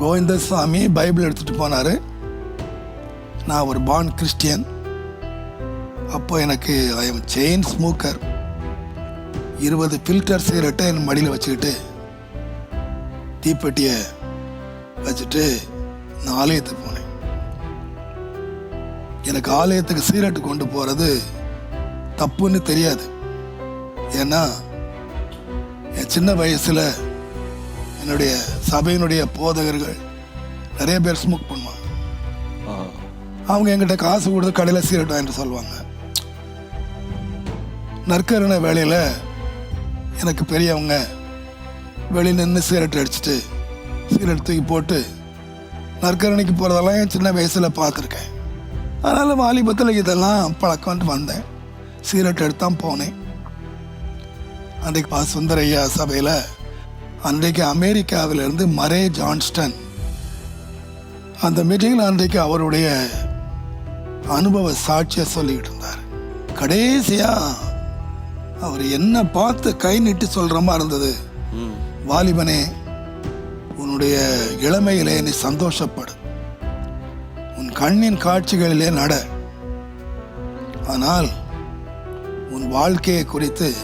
Govindasamy Bible எடுத்துகிட்டு போனார். நான் ஒரு பான் கிறிஸ்டியன் அப்போ எனக்கு ஐ எம் செயின் ஸ்மோக்கர் இருபது ஃபில்டர் சிகரெட்டை என் மடியில் வச்சுக்கிட்டு தீப்பெட்டியை வச்சுட்டு நான் ஆலயத்துக்கு போனேன். எனக்கு ஆலயத்துக்கு சிகரெட்டு கொண்டு போகிறது தப்புன்னு தெரியாது. ஏன்னா என் சின்ன வயசில் என்னுடைய சபையினுடைய போதகர்கள் நிறைய பேர் ஸ்மோக் பண்ணுவாங்க. அவங்க என்கிட்ட காசு கொடுத்து கடையில் சிகரெட் வாங்கிட்டு சொல்லுவாங்க. நற்கரண வேலையில் எனக்கு பெரியவங்க வெளியே நின்று சிகரெட் அடிச்சுட்டு சிகரெட் தூக்கி போட்டு நற்கரணைக்கு போகிறதெல்லாம் என் சின்ன வயசில் பார்த்துருக்கேன். அதனால் வாலிபத்தில் இதெல்லாம் பழக்கம்ட்டு வந்தேன். சிகரெட் எடுத்தான் போனேன். அன்றைக்கு பா சுந்தரையா சபையில் அன்றைக்கு அமெரிக்காவிலிருந்து மரே ஜான்ஸ்டன். அந்த மீட்டிங்கில் அன்றைக்கு அவருடைய அனுபவ சாட்சியை சொல்லிக்கிட்டு இருந்தார். கடைசியாக அவர் என்ன பார்த்து கை நிட்டு சொல்கிற மாதிரி இருந்தது. வாலிபனே உன்னுடைய இளமையிலே நீ சந்தோஷப்படு. உன் கண்ணின் காட்சிகளிலே நட. ஆனால் உன் வாழ்க்கையை குறித்து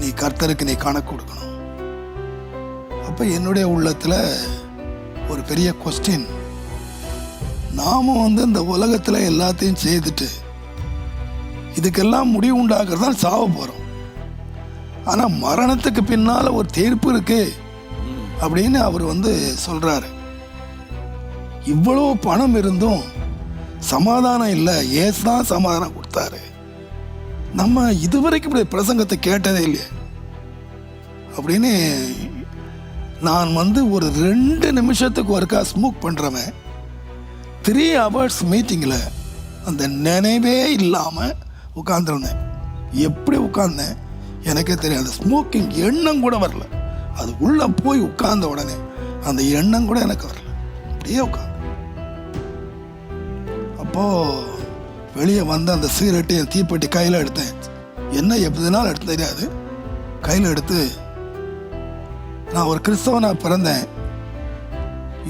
நீ கர்த்தருக்கு நீ கணக்கு கொடுக்கணும். அப்போ என்னுடைய உள்ளத்தில் ஒரு பெரிய கொஸ்டின் நாம் வந்து இந்த உலகத்தில் எல்லாத்தையும் செய்துட்டு இதுக்கெல்லாம் முடிவு உண்டாக்குறது தான் சாவ போகிறோம் ஆனால் மரணத்துக்கு பின்னால் ஒரு தீர்ப்பு இருக்கு அப்படின்னு அவர் வந்து சொல்கிறாரு இவ்வளவு பணம் இருந்தும் சமாதானம் இல்லை. ஏசு தான் சமாதானம் கொடுத்தாரு. நம்ம இதுவரைக்கும் இப்படி பிரசங்கத்தை கேட்டதே இல்லையே. அப்படின்னு நான் வந்து ஒரு ரெண்டு நிமிஷத்துக்கு ஒருக்கா ஸ்மோக் பண்ணுறவன் த்ரீ ஹவர்ஸ் மீட்டிங்கில் அந்த நினைவே இல்லாமல் உட்காந்துருந்தேன் எப்படி உட்காந்தேன் எனக்கே தெரியும் அந்த ஸ்மோக்கிங் எண்ணம் கூட வரல. அது உள்ளே போய் உட்கார்ந்த உடனே அந்த எண்ணம் கூட எனக்கு வரல. அப்படியே உட்காந்து அப்போது வெளியே வந்து அந்த சிகரெட்டு என் தீப்பெட்டி கையில் எடுத்தேன். என்ன எப்படினாலும் எடுத்து தெரியாது. கையில் எடுத்து நான் ஒரு கிறிஸ்தவனாக பிறந்தேன்.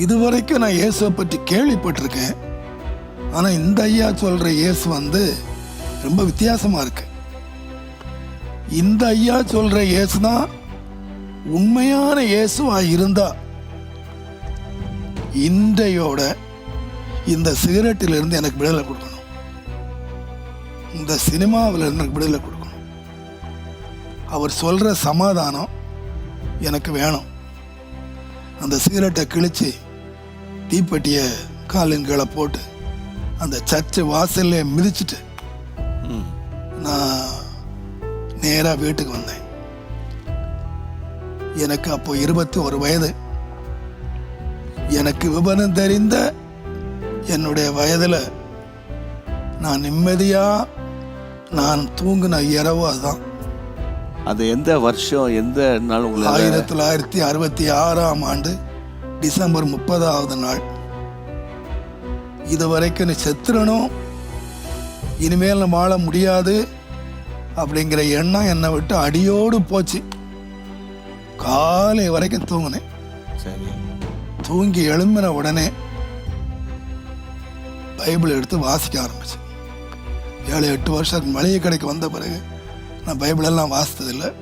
இதுவரைக்கும் நான் இயேசுவை பற்றி கேள்விப்பட்டிருக்கேன். ஆனால் இந்த ஐயா சொல்கிற இயேசு வந்து ரொம்ப வித்தியாசமாக இருக்கு. இந்த ஐயா சொல்கிற இயேசு தான் உண்மையான இயேசுவாக இருந்தா இன்றையோட இந்த சிகரெட்டில் இருந்து எனக்கு விடுதலை கொடுக்கணும். இந்த சினிமாவிலிருந்து எனக்கு விடுதலை கொடுக்கணும். அவர் சொல்கிற சமாதானம் எனக்கு வேணும். அந்த சிகரெட்டை கிழிச்சு தீப்பெட்டியை காலின் கீழே போட்டு அந்த சர்ச்சு வாசல்ல மிதிச்சிட்டு நான் நேராக வீட்டுக்கு வந்தேன். எனக்கு அப்போ இருபத்தி ஒரு வயது. எனக்கு விபரம் தெரிந்த என்னுடைய வயதில் நான் நிம்மதியாக நான் தூங்கின இரவு அதுதான். அது எந்த வருஷம் எந்த நாள் உங்களுக்கு ஆயிரத்தி தொள்ளாயிரத்தி அறுபத்தி ஆறாம் ஆண்டு டிசம்பர் முப்பதாவது நாள். இதுவரைக்கும் நீ செத்துறணும் இனிமேல் வாழ முடியாது அப்படிங்கிற எண்ணம் என்னை விட்டு அடியோடு போச்சு. காலை வரைக்கும் தூங்கினேன். சரி. தூங்கி எழும்பின உடனே பைபிள் எடுத்து வாசிக்க ஆரம்பிச்சேன். ஏழு எட்டு வருஷம் மளிகை கடைக்கு வந்த பிறகு நான் பைபிளெல்லாம் வாசித்ததில்லை.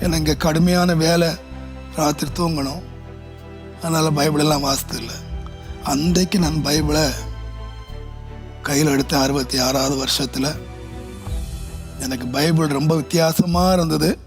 ஏன்னா இங்கே கடுமையான வேலை ராத்திரி தூங்கணும். அதனால் பைபிளெல்லாம் வாசித்ததில்லை. அன்றைக்கு நான் பைபிளை கையில் எடுத்த அறுபத்தி ஆறாவது வருஷத்தில் எனக்கு பைபிள் ரொம்ப வித்தியாசமாக இருந்தது.